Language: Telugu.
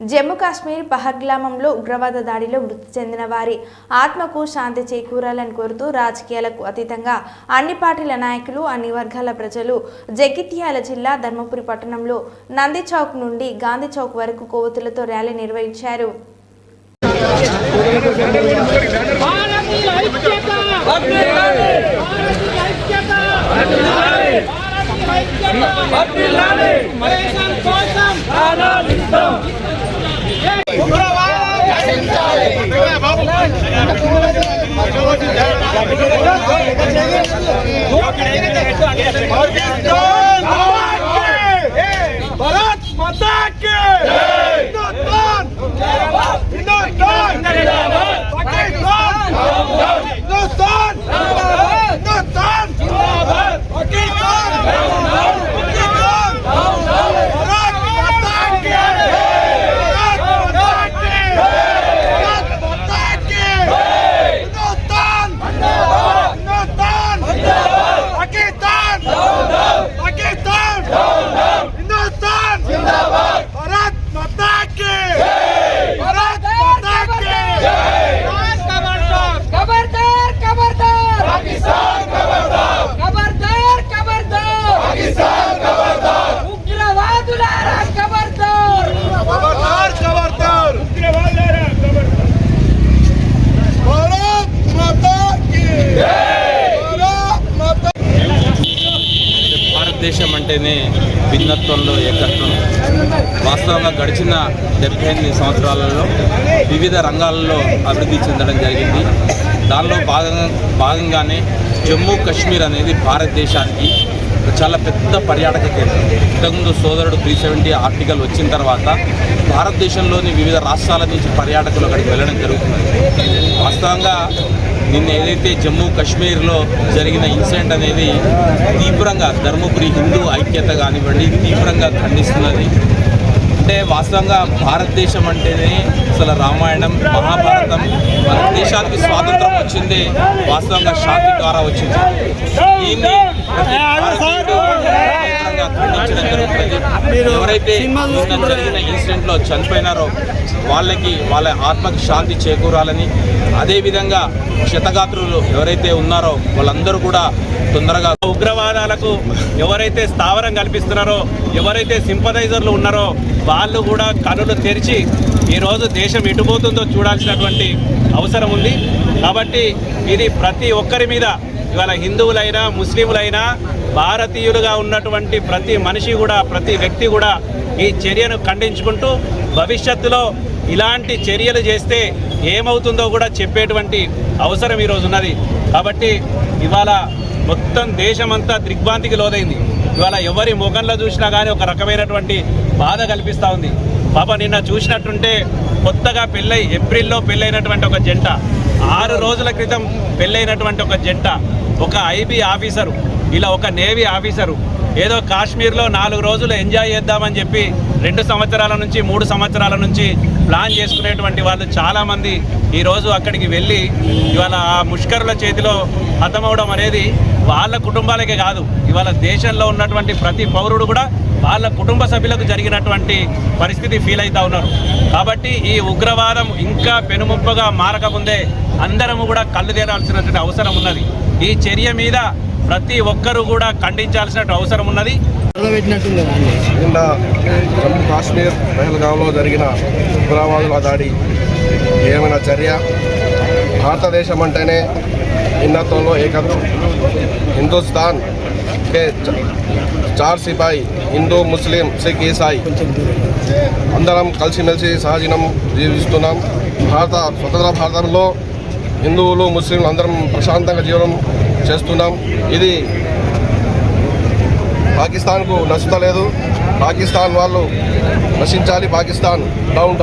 జమ్మూ కాశ్మీర్ పహర్గ్లామంలో ఉగ్రవాద దాడిలో మృతి చెందిన వారి ఆత్మకు శాంతి చేకూరాలని కోరుతూ రాజకీయాలకు అతీతంగా అన్ని పార్టీల నాయకులు అన్ని వర్గాల ప్రజలు జగిత్యాల జిల్లా ధర్మపురి పట్టణంలో నంది చౌక్ నుండి గాంధీ చౌక్ వరకు కొవ్వొత్తులతో ర్యాలీ నిర్వహించారు భారతీయుల भारत माता के हिंदुस्तान हिंदुस्तान पाकिस्तान हिंदुस्तान ఉంటేనే భిన్నత్వంలో ఏకత్వం. వాస్తవంగా గడిచిన డెబ్బై ఎనిమిది సంవత్సరాలలో వివిధ రంగాలలో అభివృద్ధి చెందడం జరిగింది. దానిలో భాగంగా భాగంగానే జమ్మూ కాశ్మీర్ అనేది భారతదేశానికి చాలా పెద్ద పర్యాటక కేంద్రం. ఇంతకుముందు సోదరుడు త్రీ సెవెంటీ ఆర్టికల్ వచ్చిన తర్వాత భారతదేశంలోని వివిధ రాష్ట్రాల నుంచి పర్యాటకులు అక్కడికి వెళ్ళడం జరుగుతుంది. వాస్తవంగా నిన్న ఏదైతే జమ్మూ కాశ్మీర్లో జరిగిన ఇన్సిడెంట్ అనేది తీవ్రంగా ధర్మపురి హిందూ ఐక్యత కానివ్వండి తీవ్రంగా ఖండిస్తున్నది. అంటే వాస్తవంగా భారతదేశం అంటేనే అసలు రామాయణం మహాభారతం మన దేశానికి స్వాతంత్రం వచ్చిందే వాస్తవంగా శాంతి ద్వారా వచ్చింది. దీన్ని ప్రతి భారతీయుడు తీవ్రంగా ఖండించడం జరుగుతుంది ఎవరైతే జరిగిన ఇన్సిడెంట్లో చనిపోయినారో వాళ్ళకి వాళ్ళ ఆత్మకి శాంతి చేకూరాలని అదేవిధంగా క్షతగాత్రులు ఎవరైతే ఉన్నారో వాళ్ళందరూ కూడా తొందరగా ఉగ్రవాదాలకు ఎవరైతే స్థావరం కల్పిస్తున్నారో ఎవరైతే సింపదైజర్లు ఉన్నారో వాళ్ళు కూడా కనులు తెరిచి ఈరోజు దేశం ఎటుపోతుందో చూడాల్సినటువంటి అవసరం ఉంది. కాబట్టి ఇది ప్రతి ఒక్కరి మీద ఇవాళ హిందువులైనా ముస్లింలైనా భారతీయులుగా ఉన్నటువంటి ప్రతి మనిషి కూడా ప్రతి వ్యక్తి కూడా ఈ చర్యను ఖండించుకుంటూ భవిష్యత్తులో ఇలాంటి చర్యలు చేస్తే ఏమవుతుందో కూడా చెప్పేటువంటి అవసరం ఈరోజు ఉన్నది. కాబట్టి ఇవాళ మొత్తం దేశమంతా దిగ్భ్రాంతికి లోదైంది. ఇవాళ ఎవరి ముఖంలో చూసినా కానీ ఒక రకమైనటువంటి బాధ కల్పిస్తూ ఉంది. పాప నిన్న చూసినట్టుంటే కొత్తగా పెళ్ళై ఏప్రిల్లో పెళ్ళైనటువంటి ఒక జంట. ఆరు రోజుల క్రితం పెళ్ళైనటువంటి ఒక జంట. ఒక ఐబీ ఆఫీసరు ఇలా ఒక నేవీ ఆఫీసరు. ఏదో కాశ్మీర్లో నాలుగు రోజులు ఎంజాయ్ చేద్దామని చెప్పి రెండు సంవత్సరాల నుంచి మూడు సంవత్సరాల నుంచి ప్లాన్ చేసుకునేటువంటి వాళ్ళు చాలామంది ఈరోజు అక్కడికి వెళ్ళి ఇవాళ ఆ ముష్కరుల చేతిలో హతమవడం అనేది వాళ్ళ కుటుంబాలకే కాదు ఇవాళ దేశంలో ఉన్నటువంటి ప్రతి పౌరుడు కూడా వాళ్ళ కుటుంబ సభ్యులకు జరిగినటువంటి పరిస్థితి ఫీల్ అవుతా ఉన్నారు. కాబట్టి ఈ ఉగ్రవాదం ఇంకా పెనుముప్పగా మారకముందే అందరము కూడా కళ్ళు తెరాల్సినటువంటి అవసరం ఉన్నది. ఈ చర్య మీద ప్రతి ఒక్కరూ కూడా ఖండించాల్సిన అవసరం ఉన్నది. నిన్న జమ్మూ కాశ్మీర్ పహల్గాంలో జరిగిన ఉగ్రవాదుల దాడి ఏమైనా చర్య? భారతదేశం అంటేనే భిన్నత్వంలో ఏకత్వం. హిందుస్థాన్ కే చ- చార్ సిపాయి హిందూ ముస్లిం సిక్ ఈసాయి. అందరం కలిసిమెలిసి సహజనం జీవిస్తున్నాం. భారత స్వతంత్ర భారతంలో హిందువులు ముస్లింలు అందరం ప్రశాంతంగా జీవనం చేస్తున్నాం. ఇది పాకిస్తాన్కు నచ్చుతలేదు. పాకిస్తాన్ వాళ్ళు నశించాలి. పాకిస్తాన్ డౌన్